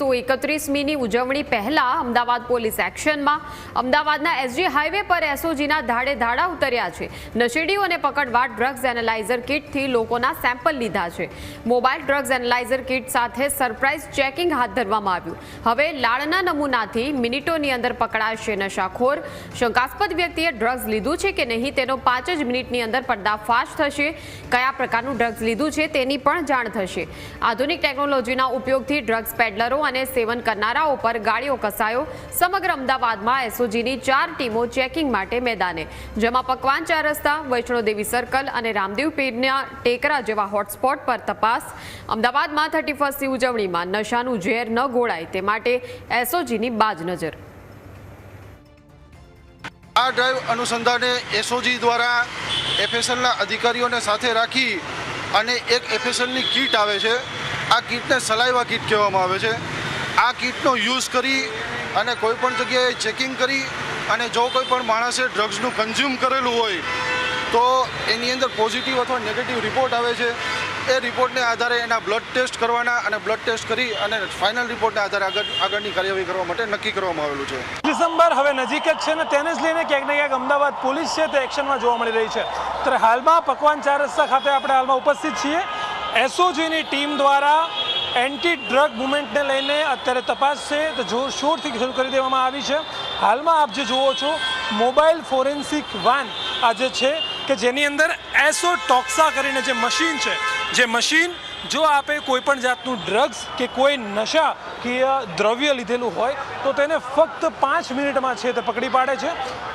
તો એકત્રીસમીની ઉજવણી પહેલા અમદાવાદ પોલીસ એક્શનમાં. અમદાવાદના એસજી હાઈવે પર એસઓજીના ધાડે ધાડા ઉતર્યા છે. નશેડીઓને પકડવા ડ્રગ્સ એનાલાઇઝર કિટથી લોકોના સેમ્પલ લીધા છે. મોબાઈલ ડ્રગ્સ એનાલાઇઝર કિટ સાથે સરપ્રાઇઝ ચેકિંગ હાથ ધરવામાં આવ્યું. હવે લાળના નમૂનાથી મિનિટોની અંદર પકડાશે નશાખોર. શંકાસ્પદ વ્યક્તિએ ડ્રગ્સ લીધું છે કે નહીં તેનો પાંચ જ મિનિટની અંદર પર્દાફાશ થશે. કયા પ્રકારનું ડ્રગ્સ લીધું છે તેની પણ જાણ થશે. આધુનિક ટેકનોલોજીના ઉપયોગથી ડ્રગ્સ પેડલરો અને સેવન કરનારાઓ પર ગાળીઓ કસાયો. સમગ્ર અમદાવાદમાં એસઓજીની ચાર ટીમો ચેકિંગ માટે મેદાને. જેમાં પકવાન ચાર રસ્તા વૈષ્ણોદેવી સર્કલ અને રામદેવ પીરના ટેકરા જેવા હોટસ્પોટ પર તપાસ. અમદાવાદમાં થર્ટી ફર્સ્ટની ઉજવણીમાં નશાનું ઝેર ન ગોળાય તે માટે એસઓજીની બાજ નજર. આ ડ્રાઈવ અનુસંધાને એસઓજી દ્વારા એફએસએલના અધિકારીઓને સાથે રાખી અને એક એફએસએલની કીટ આવે છે. આ કીટને સલાઈવા કીટ કહેવામાં આવે છે. આ કીટનો યુઝ કરી અને કોઈ પણ જગ્યાએ ચેકિંગ કરી અને જો કોઈ પણ માણસે ડ્રગ્સનું કન્ઝ્યુમ કરેલું હોય, તો એની અંદર પોઝિટિવ અથવા નેગેટિવ રિપોર્ટ આવે છે. એ રિપોર્ટને આધારે એના બ્લડ ટેસ્ટ કરવાના અને બ્લડ ટેસ્ટ કરી અને ફાઇનલ રિપોર્ટને આધારે આગળ, આગળની કાર્યવાહી કરવા માટે નક્કી કરવામાં આવેલું છે. ડિસેમ્બર હવે નજીક જ છે ને, તેને જ લઈને ક્યાંક ને ક્યાંક અમદાવાદ પોલીસ છે તે એક્શનમાં જોવા મળી રહી છે. ત્યારે હાલમાં પકવાન ચાર રસ્તા ખાતે આપણે હાલમાં ઉપસ્થિત છીએ. એસઓજીની ટીમ દ્વારા એન્ટી ડ્રગ મુવમેન્ટને લઈને અત્યારે તપાસ છે. તે જોરશોરથી શરૂ કરી દેવામાં આવી છે. હાલમાં આપ જે જુઓ છો, મોબાઈલ ફોરેન્સિક વાન આ જે છે કે જેની અંદર એસો ટોક્સા કરીને જે મશીન છે, જે મશીન જો આપે કોઈ પણ જાતનું ડ્રગ્સ કે કોઈ નશા કે દ્રવ્ય લીધેલું હોય, તો તેને ફક્ત પાંચ મિનિટમાં છે તે પકડી પાડે છે.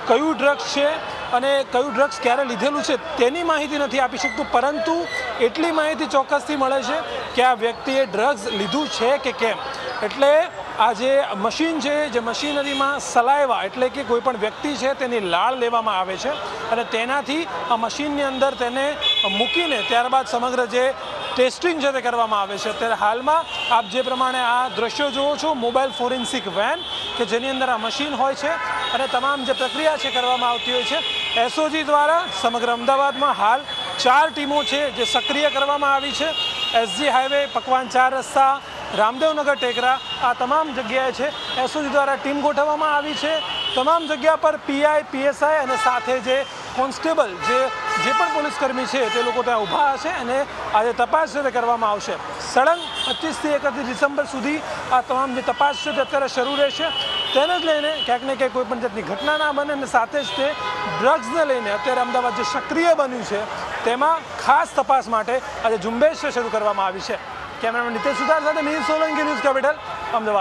કયું ડ્રગ્સ છે? અને કયું ડ્રગ્સ ક્યારે લીધેલું છે તેની માહિતી નથી આપી શકતું, પરંતુ એટલી માહિતી ચોક્કસથી મળે છે કે આ વ્યક્તિએ ડ્રગ્સ લીધું છે કે કેમ. એટલે આ જે મશીન છે, જે મશીનરીમાં સલાઈવા એટલે કે કોઈ પણ વ્યક્તિ છે, તેની લાળ લેવામાં આવે છે અને તેનાથી આ મશીનની અંદર તેને મૂકીને ત્યારબાદ સમગ્ર જે ટેસ્ટિંગ છે, તે કરવામાં આવે છે. અત્યારે હાલમાં આપ જે પ્રમાણે આ દ્રશ્યો જુઓ છો, મોબાઈલ ફોરેન્સિક વેન કે જેની અંદર આ મશીન હોય છે અને તમામ જે પ્રક્રિયા છે, કરવામાં આવતી હોય છે. એસઓજી દ્વારા સમગ્ર અમદાવાદમાં હાલ ચાર ટીમો છે, જે સક્રિય કરવામાં આવી છે. એસજી હાઈવે પકવાન ચાર રસ્તા, રામદેવનગર ટેકરા આ તમામ જગ્યાએ છે. એસઓજી દ્વારા ટીમ ગોઠવવામાં આવી છે. તમામ જગ્યા પર પીઆઈ, પીએસઆઈ અને સાથે જે કોન્સ્ટેબલ, જે જે પણ પોલીસકર્મી છે, તે લોકો ત્યાં ઊભા હશે અને આજે તપાસ છે કરવામાં આવશે. સળંગ પચીસથી એકત્રીસ ડિસેમ્બર સુધી આ તમામ જે તપાસ છે તે અત્યારે શરૂ રહેશે. તેને જ લઈને ક્યાંક ને ક્યાંક કોઈ પણ જાતની ઘટના ના બને અને સાથે જ તે ડ્રગ્સને લઈને અત્યારે અમદાવાદ જે સક્રિય બન્યું છે, તેમાં ખાસ તપાસ માટે આજે ઝુંબેશ શરૂ કરવામાં આવી છે. કેમેરામેન નિતેશ સુધાર સાથે મિહિર સોલંકી ન્યૂઝ કેપિટલ. 감사합니다.